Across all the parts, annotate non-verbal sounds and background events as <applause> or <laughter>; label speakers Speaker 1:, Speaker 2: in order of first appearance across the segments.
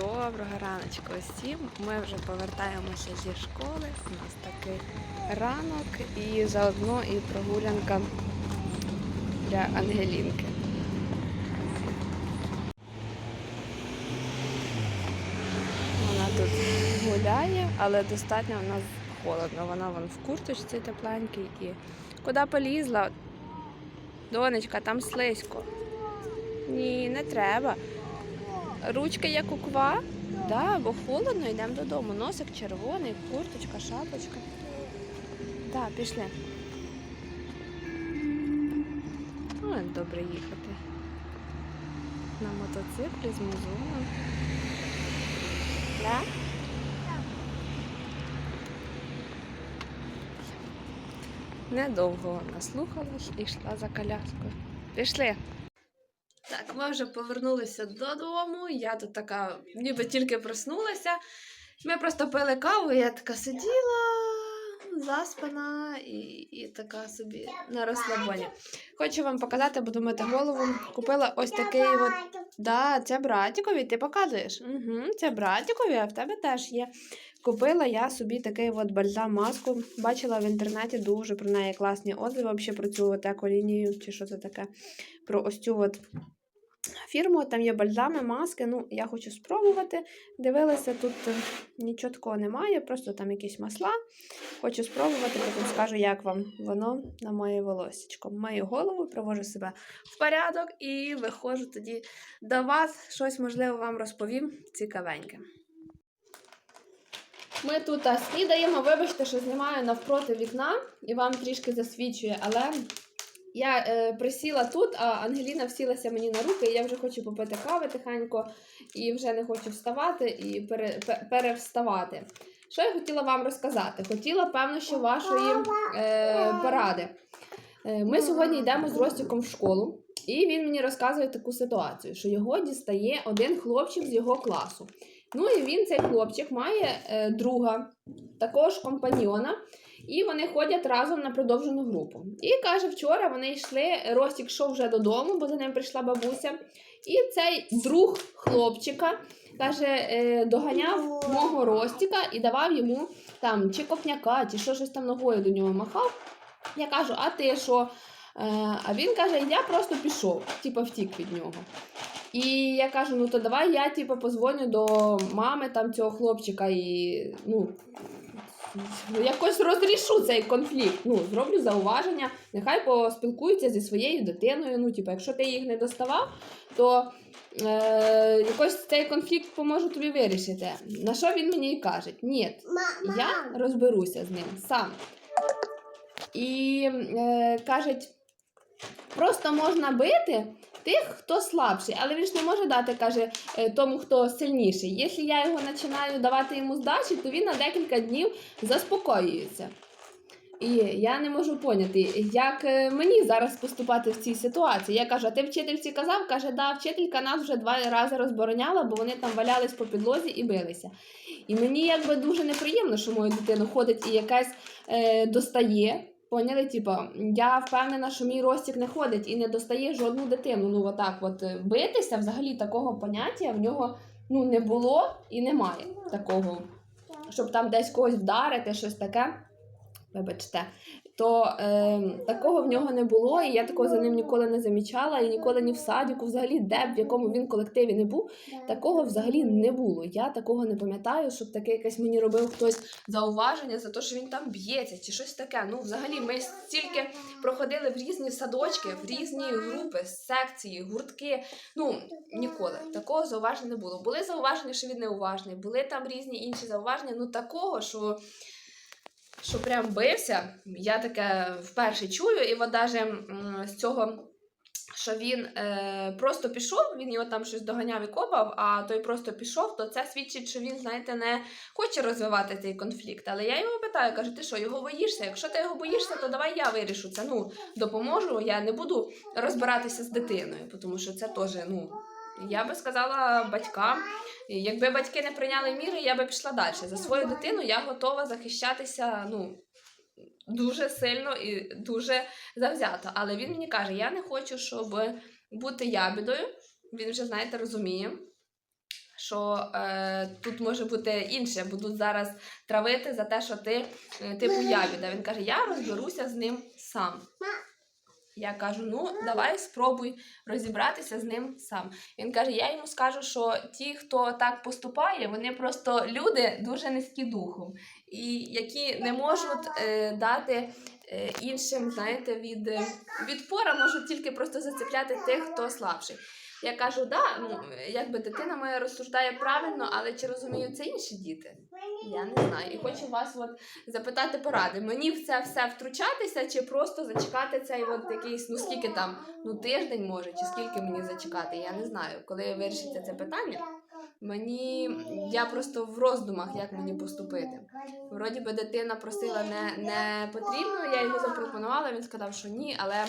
Speaker 1: Доброго раночку усім. Ми вже повертаємося зі школи. У нас такий ранок і заодно і прогулянка для Ангелінки. Вона тут гуляє, але достатньо в нас холодно. Вона вон в курточці тепленькій і куди полізла? Донечка, там слизько. Ні, не треба. Ручки як у ква? Да, бо холодно, йдемо додому. Носик червоний, курточка, шапочка. Так, пішли. Ну, добре їхати. На мотоциклі з музоном. Да? Недовго вона слухалась і йшла за коляскою. Пішли. Ми вже повернулися додому. Я тут така, ніби тільки проснулася. Ми просто пили каву, і я така сиділа, заспана і, і така собі на розслабоні. Хочу вам показати, буду мити голову. Купила ось такий от. Да, це братікові, ти показуєш? Угу, це братікові, а в тебе теж є. Купила я собі такий от бальзам маску. Бачила в інтернеті дуже про неї класні отзиви про цю от еколінію, чи що це таке. Про ось цю от фірму, там є бальзами, маски. Ну, я хочу спробувати. Дивилася, тут е, нічого такого немає, просто там якісь масла. Хочу спробувати, потім скажу, як вам воно на моє волосечко. Маю голову, привожу себе в порядок і виходжу тоді до вас. Щось, можливо, вам розповім цікавеньке. Ми тут а, снідаємо. Вибачте, що знімаю навпроти вікна і вам трішки засвічує, але я е, присіла тут, а Ангеліна всілася мені на руки, і я вже хочу попити кави тихенько, і вже не хочу вставати і пере, пе- перевставати. Що я хотіла вам розказати? Хотіла, певно, що вашої е, поради. Е, ми сьогодні йдемо з Ростіком в школу, і він мені розказує таку ситуацію, що його дістає один хлопчик з його класу. Ну і він, цей хлопчик, має е, друга, також компаньйона, і вони ходять разом на продовжену групу. І каже, вчора вони йшли, Ростік йшов вже додому, бо за ним прийшла бабуся. І цей друг хлопчика каже, е, доганяв мого Ростіка і давав йому там чи копняка, чи що щось там ногою до нього махав. Я кажу, а ти що? Е, а він каже, я просто пішов, типа втік від нього. І я кажу: ну то давай я типу, позвоню до мами там цього хлопчика і ну, якось розрішу цей конфлікт. Ну, зроблю зауваження, нехай поспілкуються зі своєю дитиною. Ну, типу, якщо ти їх не доставав, то е, якось цей конфлікт поможу тобі вирішити. На що він мені і каже? Ні, я розберуся з ним сам. І е, кажуть, просто можна бити тих, хто слабший, але він ж не може дати, каже, е, тому, хто сильніший. Якщо я його починаю давати йому здачі, то він на декілька днів заспокоюється. І я не можу поняти, як е, мені зараз поступати в цій ситуації. Я кажу, а ти вчительці казав? Каже, да, вчителька нас вже два рази розбороняла, бо вони там валялись по підлозі і билися. І мені якби дуже неприємно, що мою дитину ходить і якась е, достає. Поняли, типа, я впевнена, що мій Ростік не ходить і не достає жодну дитину. Ну, отак, от е, битися, взагалі такого поняття в нього ну, не було і немає такого, щоб там десь когось вдарити, щось таке. Вибачте, то е, такого в нього не було, і я такого за ним ніколи не замічала, і ніколи ні в садіку, взагалі, де б в якому він колективі не був, такого взагалі не було. Я такого не пам'ятаю, щоб таке якесь мені робив хтось зауваження за те, що він там б'ється, чи щось таке. Ну, взагалі, ми стільки проходили в різні садочки, в різні групи, секції, гуртки. Ну, ніколи такого зауваження не було. Були зауваження, що він неуважний, були там різні інші зауваження. Ну такого, що. Що прям бився, я таке вперше чую, і от даже з цього, що він е, просто пішов, він його там щось доганяв і копав, а той просто пішов, то це свідчить, що він, знаєте, не хоче розвивати цей конфлікт. Але я його питаю, кажу, ти що, його боїшся? Якщо ти його боїшся, то давай я вирішу це. Ну, допоможу, я не буду розбиратися з дитиною, тому що це теж, ну, я би сказала батькам. Якби батьки не прийняли міри, я би пішла далі. За свою дитину я готова захищатися ну, дуже сильно і дуже завзято. Але він мені каже: я не хочу, щоб бути ябідою. Він вже, знаєте, розуміє, що е, тут може бути інше, будуть зараз травити за те, що ти е, типу ябіда. Він каже, я розберуся з ним сам. Я кажу: ну давай спробуй розібратися з ним сам. Він каже: я йому скажу, що ті, хто так поступає, вони просто люди дуже низькі духом, і які не можуть е, дати е, іншим, знаєте, від е, відпора, можуть тільки просто зацепляти тих, хто слабший. Я кажу, да, ну якби дитина моя розсуждає правильно, але чи розуміють це інші діти? Я не знаю. І хочу вас от запитати поради. Мені в це все втручатися, чи просто зачекати цей от якийсь, ну скільки там, ну тиждень може, чи скільки мені зачекати? Я не знаю. Коли вирішиться це питання, мені я просто в роздумах, як мені поступити. Вроді би дитина просила не, не потрібно, я йому запропонувала, він сказав, що ні, але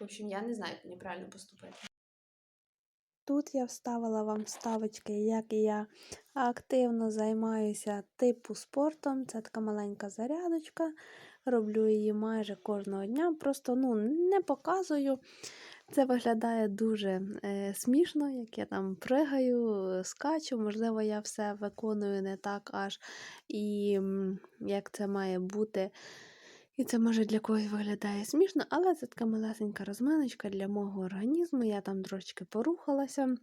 Speaker 1: в общем, я не знаю, як мені правильно поступити.
Speaker 2: Тут я вставила вам вставочки, як я активно займаюся типу спортом. Це така маленька зарядочка. Роблю її майже кожного дня. Просто ну, не показую. Це виглядає дуже е, смішно, як я там пригаю, скачу. Можливо, я все виконую не так аж і як це має бути. І це може для когось виглядає смішно, але це така малесенька розминочка для мого організму. Я там трошки порухалася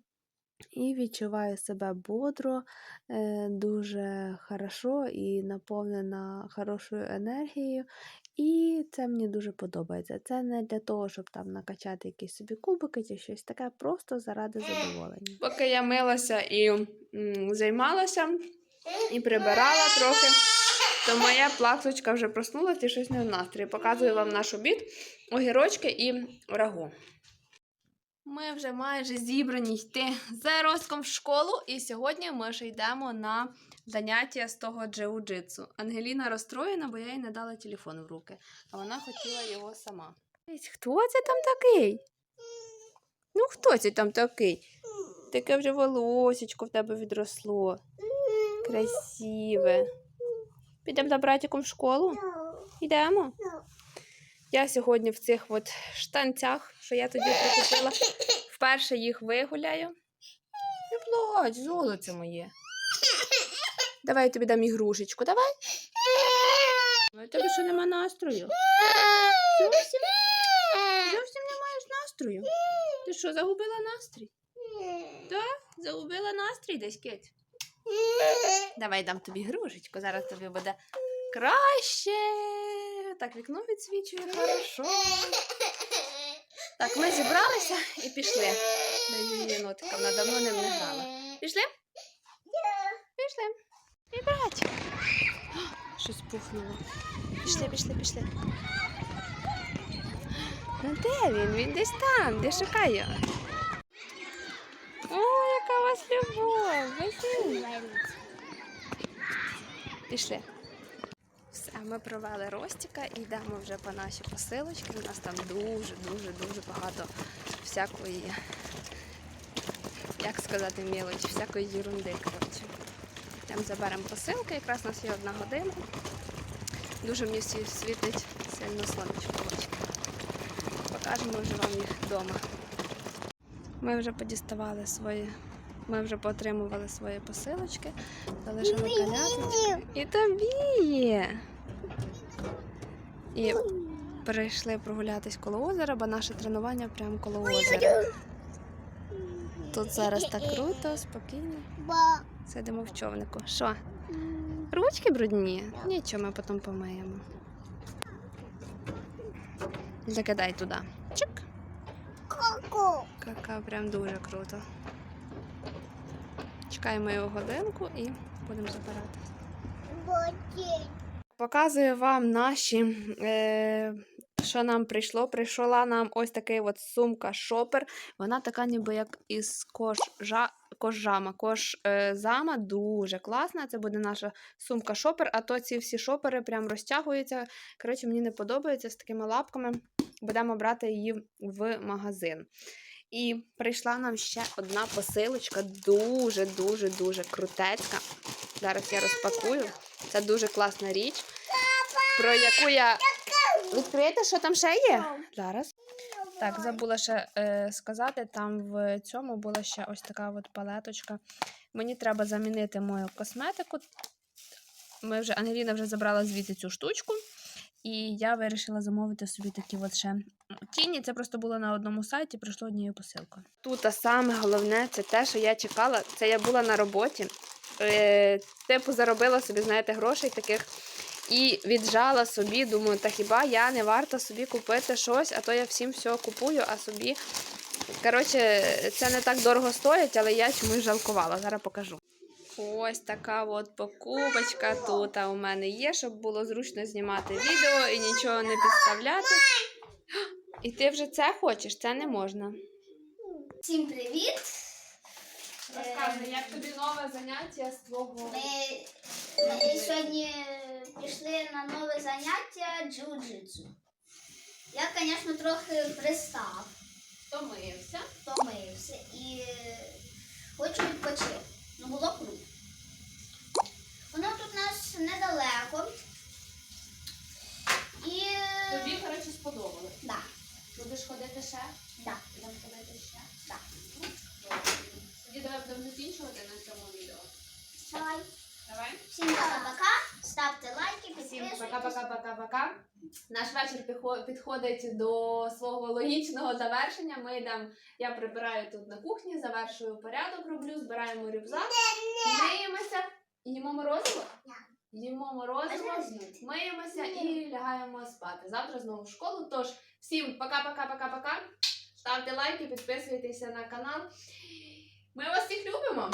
Speaker 2: і відчуваю себе бодро, е, дуже хорошо і наповнена хорошою енергією. І це мені дуже подобається. Це не для того, щоб там накачати якісь собі кубики чи щось таке, просто заради задоволення.
Speaker 1: Поки я милася і м, займалася, і прибирала трохи, то моя плаксочка вже проснулася і щось не в настрої. Показую вам наш обід, огірочки і рагу. Ми вже майже зібрані йти з Роском в школу, і сьогодні ми ще йдемо на заняття з того джиу-джитсу. Ангеліна розстроєна, бо я їй не дала телефон в руки, а вона хотіла його сама. Хто це там такий? Ну, хто це там такий? Таке вже волосечко в тебе відросло. Красиве. Підемо за братиком в школу? Йдемо. Я сьогодні в цих от штанцях, що я тоді прикупила, вперше їх вигуляю. Не плач, золоце моє. Давай я тобі дам ігрушечку, давай. А в тебе що нема настрою? Зовсім? Зовсім не маєш настрою. Ти що, загубила настрій? Так? Загубила настрій десь кить? Давай дам тобі грушечку, зараз тобі буде краще. Так, вікно відсвічує хорошо. Так, ми зібралися і пішли. Даю нотика, вона давно не грала. Пішли? Пішли. І брать. Щось пухнуло. Пішли, пішли, пішли. Ну де він? Він десь там, де шукає. О, яка у вас любов! Веселі. Пішли. Все, ми провели Ростіка і йдемо вже по наші посилочки. У нас там дуже, дуже, дуже багато всякої, як сказати, мілочі, всякої ерунди, коротше. Там заберемо посилки, якраз у нас є одна година. Дуже мені світить сильно сонечко. Покажемо вже вам їх вдома. Ми вже подіставали свої, ми вже поотримували свої посилочки, залишили колясочки. І тобі є. І прийшли прогулятись коло озера, бо наше тренування прямо коло озера. Тут зараз так круто, спокійно. Сидимо в човнику. Що? Ручки брудні? Нічого, ми потім помиємо. Закидай туди. Чик. Кака, прям дуже круто. Чекаємо його годинку і будемо забирати. Показую вам наші, е, що нам прийшло. Прийшла нам ось такий от сумка шопер. Вона така, ніби як із кожа, кожама. Кож е, дуже класна. Це буде наша сумка шопер, а то ці всі шопери прям розтягуються. Коротше, мені не подобається з такими лапками. Будемо брати її в магазин. І прийшла нам ще одна посилочка, дуже-дуже дуже крутецька. Зараз я розпакую. Це дуже класна річ, про яку я. Відкрити, що там ще є? Зараз. Так, забула ще е, сказати, там в цьому була ще ось така от палеточка. Мені треба замінити мою косметику. Ми вже, Ангеліна вже забрала звідти цю штучку. І я вирішила замовити собі такі от ще тіні. Це просто було на одному сайті, прийшло однією посилкою. Тут а саме головне це те, що я чекала. Це я була на роботі. Е, типу, заробила собі, знаєте, грошей таких. І віджала собі, думаю, та хіба я не варта собі купити щось, а то я всім все купую, а собі. Коротше, це не так дорого стоїть, але я чомусь жалкувала. Зараз покажу. Ось така от покупочка тут у мене є, щоб було зручно знімати відео і нічого не підставляти. <gasps> І ти вже це хочеш, це не можна.
Speaker 3: Всім привіт!
Speaker 1: Розказуй, як тобі нове заняття з твого.
Speaker 3: Ми, ми сьогодні пішли на нове заняття джиу-джитсу. Я, звісно, трохи пристав,
Speaker 1: Втомився.
Speaker 3: втомився і хочу відпочити. Ну було круто. Воно тут у нас недалеко. І
Speaker 1: Тобі, коротше, сподобалось.
Speaker 3: да,
Speaker 1: Будеш ходити ще?
Speaker 3: да,
Speaker 1: Будемо ходити ще?
Speaker 3: да.
Speaker 1: Тоді давай будемо закінчувати на цьому відео.
Speaker 3: Давай.
Speaker 1: Давай.
Speaker 3: Всім пока-пока. Ставте лайки,
Speaker 1: Всім
Speaker 3: підписуйтесь.
Speaker 1: пока-пока-пока-пока. Наш вечір підходить до свого логічного завершення. Ми йдемо, я прибираю тут на кухні, завершую порядок, роблю, збираємо рюкзак, миємося, їмо морозиво. Їмо морозиво, миємося і лягаємо спати. Завтра знову в школу. Тож всім пока-пока-пока-пока. Ставте лайки, підписуйтеся на канал. Ми вас всіх любимо.